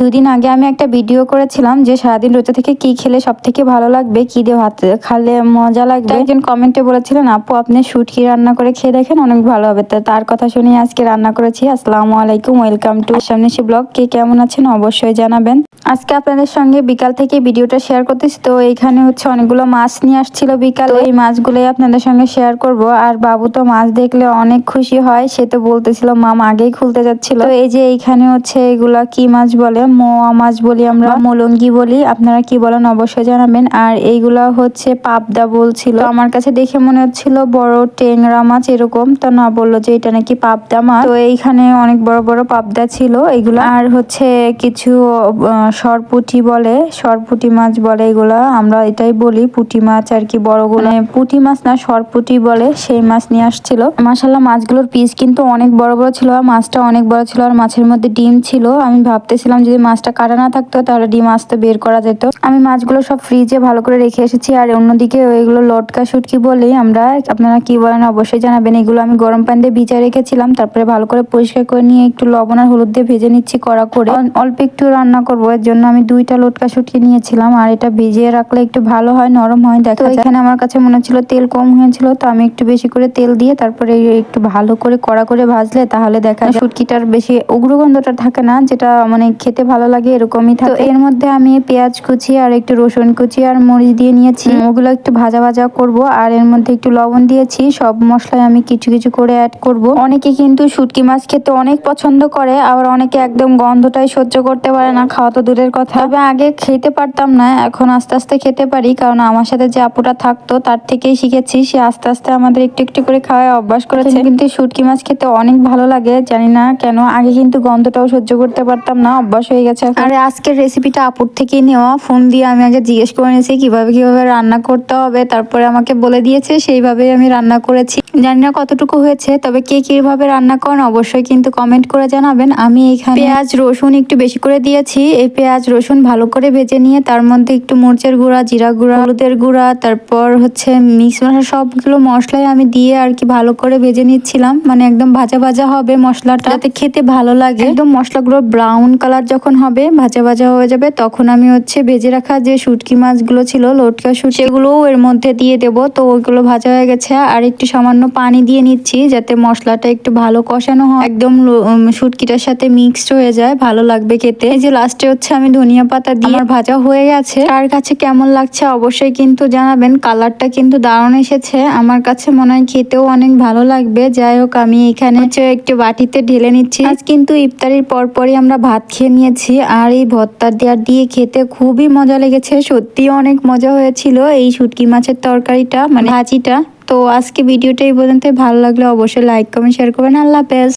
দুদিন আগে আমি একটা ভিডিও করেছিলাম যে সারাদিন রোজা থেকে কি খেলে সব থেকে ভালো লাগবে, কি দিয়ে ভাত খালে মজা লাগবে। একজন কমেন্টে বলেছিলেন, আপু, আপনি শুটকি রান্না করে খেয়ে দেখেন, অনেক ভালো হবে। তো তার কথা শুনে আজকে রান্না করেছি। আসসালামু আলাইকুম, ওয়েলকাম টু সামনে ব্লগ। কে কেমন আছেন অবশ্যই জানাবেন। আজকে আপনাদের সঙ্গে বিকাল থেকে ভিডিওটা শেয়ার করতেছি। তো এখানে হচ্ছে অনেকগুলো মাছ নিয়ে আসছিল বিকাল। এই মাছগুলোই আপনাদের সঙ্গে শেয়ার করব। আর বাবু তো মাছ দেখলে অনেক খুশি হয়, সে তো বলতেছিল, মাম আগেই খুলতে যাচ্ছিল। এই যে এইখানে হচ্ছে এগুলা কি মাছ বলে মোয়া মাছ বলি আমরা মোলঙ্গি বলি আপনারা কি বলেন অবশ্যই জানাবেন। আর এইগুলা হচ্ছে পাবদা বলছিল। আমার কাছে দেখে মনে হচ্ছিল বড় টেংরা মাছ এরকম তো না বলল যে এটা নাকি পাবদা মাছ। তো এইখানে অনেক বড় বড় পাবদা ছিল এগুলো। আর হচ্ছে কিছু সরপুটি বলে সরপুটি মাছ বলে এগুলা আমরা এটাই বলি পুটি মাছ আর কি বড় বড়গুলো পুটি মাছ না সরপুটি বলে সেই মাছ নিয়ে আসছিল। মাসাল্লাহ মাছগুলোর পিস কিন্তু অনেক বড় বড় ছিল আর মাছটা অনেক বড় ছিল আর মাছের মধ্যে ডিম ছিল। আমি ভাবতেছিলাম যদি মাছটা কাটা না থাকতো তাহলে ডিম আসতে বের করা যেত। আমি মাছগুলো সব ফ্রিজে ভালো করে রেখে এসেছি আর অন্যদিকে ওইগুলো লটকা শুটকি বলেই আমরা আপনারা কি বলেন অবশ্যই জানাবেন। এগুলো আমি গরম পানি দিয়ে ভিজা রেখেছিলাম তারপরে ভালো করে পরিষ্কার করে নিয়ে একটু লবণ আর হলুদ দিয়ে ভেজে নিচ্ছি কড়া করে। অল্প একটু রান্না করব এর জন্য আমি দুইটা লটকা শুটকি নিয়েছিলাম আর এটা ভিজিয়ে রাখলে একটু ভালো হয় নরম হয়। দেখা এখানে আমার কাছে মনে হচ্ছিল তেল কম হয়েছিল তো আমি একটু বেশি করে তেল দিয়ে তারপরে একটু ভালো করে কড়া করে ভাজলে তাহলে দেখা শুটকিটার বেশি উগ্রগন্ধটা থাকে না যেটা মানে খেতে ভালো লাগে এরকমই থাকে। এর মধ্যে আমি পেঁয়াজ কুচি আর একটু রসুন কুচি আর মরিচ দিয়ে নিয়েছি। ওগুলো একটু ভাজা ভাজা করব আর এর মধ্যে একটু লবণ দিয়েছি। সব মশলায় আমি কিছু কিছু করে অ্যাড করব। অনেকে কিন্তু শুটকি মাছ খেতে অনেক পছন্দ করে আবার অনেকে একদম গন্ধটাই সহ্য করতে পারে না খাওয়া তো দূরের কথা। তবে আগে খেতে পারতাম না এখন আস্তে আস্তে খেতে পারি কারণ আমার সাথে যে আপুটা থাকতো তার থেকেই শিখেছি। সে আস্তে আস্তে আমাদের একটু একটু করে খাওয়ায় অভ্যাস করেছে। কিন্তু শুটকি মাছ খেতে অনেক ভালো লাগে জানি না কেন। আগে কিন্তু গন্ধটাও সহ্য করতে পারতাম না অভ্যাস হয়ে গেছে আর আজকের রেসিপিটা আপুর থেকেই নেওয়া। ফোন দিয়ে আমি আগে জিজ্ঞেস করে নিয়েছি, কীভাবে কীভাবে রান্না করতে হবে। তারপরে আমাকে বলে দিয়েছে, সেইভাবেই আমি রান্না করেছি। জানি না কতটুকু হয়েছে, তবে কে কীভাবে রান্না করেন অবশ্যই কিন্তু কমেন্ট করে জানাবেন। আমি এখানে পেঁয়াজ, রসুন একটু বেশি করে দিয়েছি। এই পেঁয়াজ, রসুন ভালো করে ভেজে নিয়ে, তার মধ্যে একটু মরিচের গুঁড়া, জিরা গুঁড়া, হলুদের গুঁড়া, তারপর হচ্ছে মিক্স মশলা, সবগুলো মশলাই আমি দিয়ে আর কি ভালো করে ভেজে নিচ্ছিলাম। মানে একদম ভাজা ভাজা হবে মশলাটা খেতে ভালো লাগে। একদম মশলাগুলো ব্রাউন কালার যখন হবে ভাজা ভাজা হয়ে যাবে তখন আমি হচ্ছে ভেজে রাখা যে শুটকি মাছগুলো ছিল লটকা শুট সেগুলোও এর মধ্যে দিয়ে দেব। তো ওইগুলো ভাজা হয়ে গেছে। আর একটু সামান্য পানি দিয়ে নিচ্ছি যাতে মশলাটা একটু ভালো কষানো হয়। একদম শুটকিটার সাথে মিক্সড হয়ে যায় ভালো লাগবে খেতে। এই যে লাস্টে হচ্ছে আমি ধনিয়া পাতা দিয়ে ভাজা হয়ে গেছে। কার কাছে কেমন লাগছে অবশ্যই কিন্তু জানাবেন। কালারটা কিন্তু দারুণ এসেছে। আমার কাছে মনে হয় খেতেও অনেক ভালো লাগবে। যাই হোক আমি এখানে হচ্ছে একটু বাটিতে ঢেলে নিচ্ছি। আজ কিন্তু ইফতারির পরপরই আমরা ভাত খেয়ে নিয়েছি আর এই ভর্তা দেওয়ার দিয়ে খেতে খুবই মজা লেগেছে। সত্যি অনেক মজা হয়েছিল এই শুটকি মাছের তরকারিটা মানে ভাজিটা। তো আজকে ভিডিওটা এই পর্যন্ত ভালো লাগলে অবশ্যই লাইক কমেন্ট শেয়ার করবেন। আল্লাহ হাফেজ।